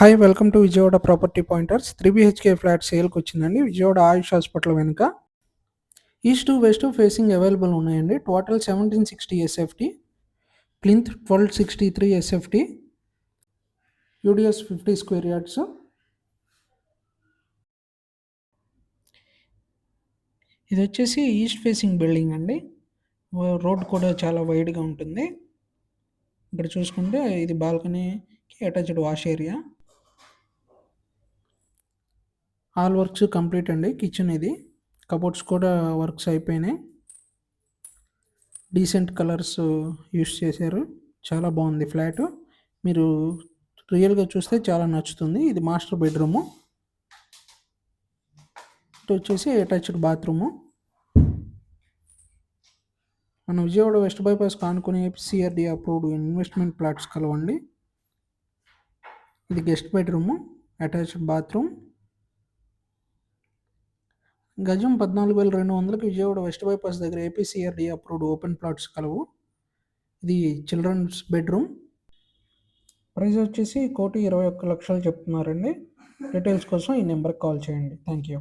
Hi welcome to Vijayawada property pointers three BHK flat సేల్కి వచ్చిందండి Vijayawada Ayush hospital వెనుక. East west facing available ఉన్నాయండి. Total seventeen sixty SFT plinth twelve sixty three SFT UDS fifty square yards ఇది వచ్చేసి east facing building అండి. Road కూడా చాలా వైడ్గా ఉంటుంది. ఇక్కడ చూసుకుంటే ఇది బాల్కనీకి attached wash area all works complete అండి కిచెన్ ఇది. కబోర్డ్స్ కూడా వర్క్స్ అయిపోయినాయి. డీసెంట్ కలర్స్ యూస్ చేశారు. చాలా బాగుంది ఫ్లాట్. మీరు రియల్గా చూస్తే చాలా నచ్చుతుంది. ఇది మాస్టర్ బెడ్రూము. ఇటు వచ్చేసి అటాచ్డ్ బాత్రూము. మన విజయవాడ వెస్ట్ బైపాస్ కానుకునే సిఆర్డి అప్రూవ్డ్ ఇన్వెస్ట్మెంట్ ప్లాట్స్ కలవండి. ఇది గెస్ట్ బెడ్రూము అటాచ్డ్ బాత్రూమ్. గజం పద్నాలుగు వేల రెండు వందలకు విజయవాడ వెస్ట్ బైపాస్ దగ్గర ఏపీసీఆర్డి అప్రూవ్డ్ ఓపెన్ ప్లాట్స్ కలవు. ఇది చిల్డ్రన్స్ బెడ్రూమ్ ప్రైస్ వచ్చేసి కోటి ఇరవై ఒక్క లక్షలు చెప్తున్నారండి. డీటెయిల్స్ కోసం ఈ నెంబర్కి కాల్ చేయండి. Thank you